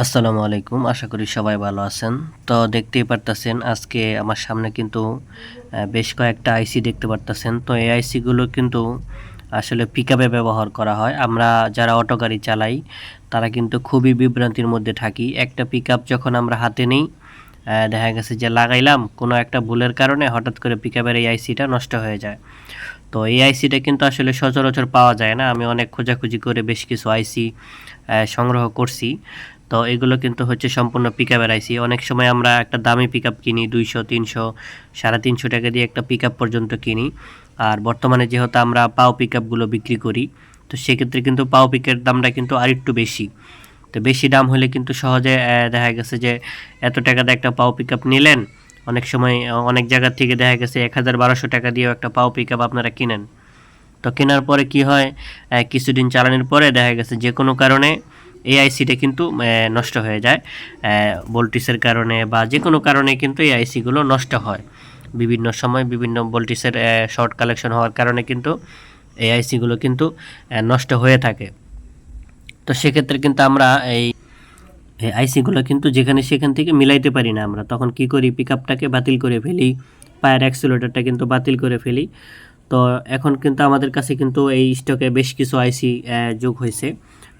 আসসালামু আলাইকুম, আশা করি সবাই ভালো আছেন। তো দেখতেই পারতেছেন, আজকে আমার সামনে কিন্তু বেশ কয়েকটা আইসি দেখতে পারতেছেন। তো এই আইসিগুলো কিন্তু আসলে পিকআপে ব্যবহার করা হয়। আমরা যারা অটো গাড়ি চালাই, তারা কিন্তু খুবই বিভ্রান্তির মধ্যে থাকি। একটা পিকআপ যখন আমরা হাতে নিই দেখা গেছে যে লাগাইলাম, কোনো একটা ভুলের কারণে হঠাৎ করে পিকআপের এই আইসিটা নষ্ট হয়ে যায়। তো এই আইসিটা কিন্তু আসলে সচরাচর পাওয়া যায় না। আমি অনেক খোঁজাখুঁজি করে বেশ কিছু আইসি সংগ্রহ করছি। তো এগুলো কিন্তু হচ্ছে সম্পূর্ণ পিকআপের আইসি অনেক সময় আমরা একটা দামি পিক আপ কিনি, দুইশো, তিনশো, সাড়ে তিনশো টাকা দিয়ে একটা পিক আপ পর্যন্ত কিনি। আর বর্তমানে যেহেতু আমরা পাও পিকআপগুলো বিক্রি করি, তো সেক্ষেত্রে কিন্তু পাও পিকের দামটা কিন্তু আরেকটু বেশি। তো বেশি দাম হলে কিন্তু সহজে দেখা গেছে যে এত টাকা দিয়ে একটা পাও পিকআপ নিলেন, অনেক সময় অনেক জায়গা থেকে দেখা গেছে এক হাজার বারোশো টাকা দিয়েও একটা পাও পিকআপ আপনারা কিনেন। তো কেনার পরে কি হয় কিছুদিন চালানোর পরে দেখা গেছে যে কোনো কারণে এই আইসিটা কিন্তু নষ্ট হয়ে যায়। ভোল্টিসের কারণে বা যে কোনো কারণে কিন্তু এআইসিগুলো নষ্ট হয়। বিভিন্ন সময় বিভিন্ন ভোল্টিসের শর্ট কালেকশন হওয়ার কারণে কিন্তু এআইসিগুলো কিন্তু নষ্ট হয়ে থাকে। তো সেক্ষেত্রে কিন্তু আমরা এই আইসিগুলো কিন্তু যেখানে সেখান থেকে মিলাইতে পারি না আমরা। তখন কি করি? পিকআপটাকে বাতিল করে ফেলি। পায়ের অ্যাক্সিলেটরটা কিন্তু বাতিল করে ফেলি। তো এখন কিন্তু আমাদের কাছে কিন্তু এই স্টকে বেশ কিছু আইসি যোগ হয়েছে।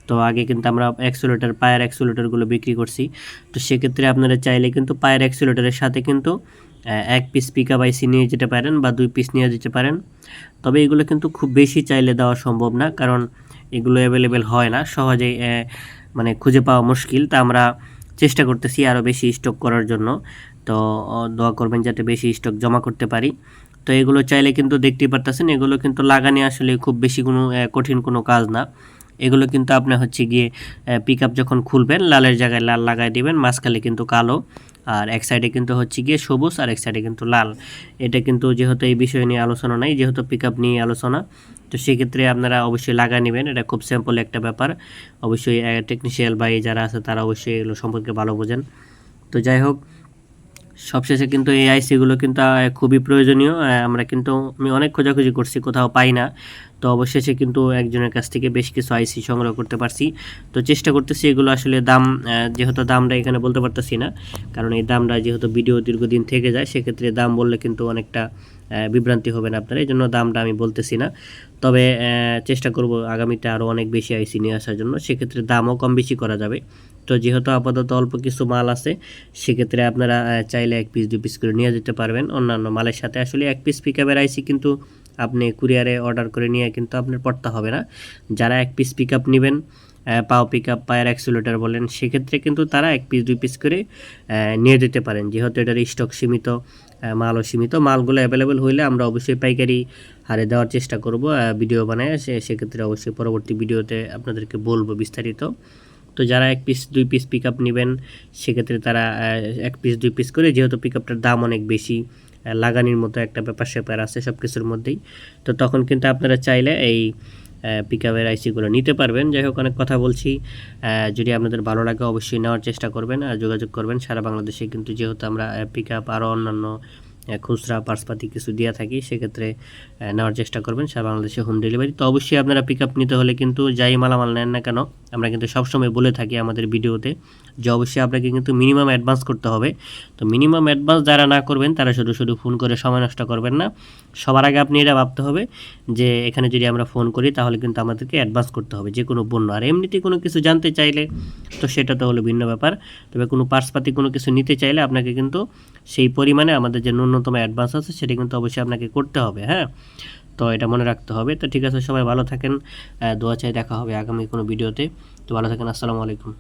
তো আগে কিন্তু আমরা অ্যাক্সিলেটর পায়ের অ্যাক্সিলেটরগুলো বিক্রি করছি। তো সেক্ষেত্রে আপনারা চাইলে কিন্তু পায়ের অ্যাক্সিলেটরের সাথে কিন্তু এক পিস পিকআপ আইসি নিয়ে যেতে পারেন বা দুই পিস নিয়ে যেতে পারেন। তবে এগুলো কিন্তু খুব বেশি চাইলে দেওয়া সম্ভব না, কারণ এগুলো অ্যাভেলেবেল হয় না, সহজেই মানে খুঁজে পাওয়া মুশকিল। তা আমরা চেষ্টা করতেছি আরও বেশি স্টক করার জন্য। তো দোয়া করবেন যাতে বেশি স্টক জমা করতে পারি। তো এগুলো চাইলে কিন্তু দেখতেই পারতেছেন, এগুলো কিন্তু লাগানি আসলে খুব বেশি কোনো কঠিন কোনো কাজ না। এগুলো কিন্তু আপনি হচ্ছে গিয়ে পিক যখন খুলবেন, লালের জায়গায় লাল লাগাই দিবেন, মাঝখানে কিন্তু কালো, আর এক সাইডে কিন্তু হচ্ছে গিয়ে সবুজ, আর এক সাইডে কিন্তু লাল। এটা কিন্তু যেহেতু এই বিষয় নিয়ে আলোচনা নাই, যেহেতু পিক নিয়ে আলোচনা, তো সেক্ষেত্রে আপনারা অবশ্যই লাগা নেবেন। এটা খুব সিম্পল একটা ব্যাপার। অবশ্যই টেকনিশিয়াল ভাই যারা আছে, তারা অবশ্যই এগুলো সম্পর্কে ভালো বোঝেন। তো যাই হোক সবশেষে কিন্তু এই আইসিগুলো কিন্তু খুবই প্রয়োজনীয়। আমরা কিন্তু, আমি অনেক খোঁজাখুঁজি করছি, কোথাও পাই না। তো অবশেষে কিন্তু একজনের কাছ থেকে বেশ কিছু আইসি সংগ্রহ করতে পারছি। তো চেষ্টা করতেছি এগুলো আসলে দাম যেহেতু দামটা এখানে বলতে পারতেছি না, কারণ এই দামটা যেহেতু ভিডিও দীর্ঘদিন থেকে যায়, সেক্ষেত্রে দাম বললে কিন্তু অনেকটা বিভ্রান্তি হবে না আপনার এই জন্য দামটা আমি বলতেছি না। তবে চেষ্টা করব আগামীতে আরও অনেক বেশি আইসি নিয়ে আসার জন্য, সেক্ষেত্রে দামও কম বেশি করা যাবে। তো যেহেতু আপাতত অল্প কিছু মাল আছে সেক্ষেত্রে আপনারা চাইলে এক পিস দু পিস করে নিয়ে যেতে পারবেন। অন্যান্য মালের সাথে আসলে এক পিস পিকআপের আইসি কিন্তু আপনি কুরিয়ারে অর্ডার করে নিয়ে কিন্তু আপনার পড়তে হবে না। যারা এক পিস পিকআপ নেবেন আহ, পাও পিক আপ পায়ের অ্যাক্সিলেটর বলেন সেক্ষেত্রে কিন্তু তারা এক পিস দুই পিস করে নিয়ে যেতে পারেন। যেহেতু এটার স্টক সীমিত মালও সীমিত মালগুলো অ্যাভেলেবেল হইলে আমরা অবশ্যই পাইকারি হারে দেওয়ার চেষ্টা করব ভিডিও বানায়। সেক্ষেত্রে অবশ্যই পরবর্তী ভিডিওতে আপনাদেরকে বলব বিস্তারিত। তো যারা এক পিস দুই পিস পিক আপ নেবেন, সেক্ষেত্রে তারা এক পিস দুই পিস করে, যেহেতু পিক আপটার দাম অনেক বেশি লাগানির মতো একটা ব্যাপার স্যাপার আছে সব কিছুর মধ্যেই, তো তখন কিন্তু আপনারা চাইলে এই পিক আপের আইসিগুলো নিতে পারবেন। যাই হোক, অনেক কথা বলছি। যদি আপনাদের ভালো লাগে অবশ্যই নেওয়ার চেষ্টা করবেন আর যোগাযোগ করবেন। সারা বাংলাদেশে কিন্তু যেহেতু আমরা পিক আপ আরও অন্যান্য খুচরা, পার্সপাতি কিছু দিয়ে থাকি, সেক্ষেত্রে নেওয়ার চেষ্টা করবেন। সারা বাংলাদেশে হোম ডেলিভারি তো অবশ্যই আপনারা পিক আপ নিতে হলে কিন্তু যাই মালামাল নেন না কেন, আমরা কিন্তু সবসময় বলে থাকি আমাদের ভিডিওতে যে অবশ্যই আপনাকে কিন্তু মিনিমাম অ্যাডভান্স করতে হবে। তো মিনিমাম অ্যাডভান্স যারা না করবেন, তারা শুধু শুধু ফোন করে সময় নষ্ট করবেন না। সবার আগে আপনি এটা ভাবতে হবে যে, এখানে যদি আমরা ফোন করি, তাহলে কিন্তু আমাদেরকে অ্যাডভান্স করতে হবে যে কোনো পণ্য। আর এমনিতে কোনো কিছু জানতে চাইলে, তো সেটা তো হলো ভিন্ন ব্যাপার। তবে কোনো পার্সপাতি কোনো কিছু নিতে চাইলে, আপনাকে কিন্তু সেই পরিমাণে আমাদের যে ন্যূনতম অ্যাডভান্স আছে, সেটা কিন্তু অবশ্যই আপনাকে করতে হবে হ্যাঁ? তো এটা মনে রাখতে হবে। তো ঠিক আছে, সবাই ভালো থাকেন দোয়া চাই দেখা হবে আগামী কোনো ভিডিওতে তো ভালো থাকেন, আসসালামু আলাইকুম।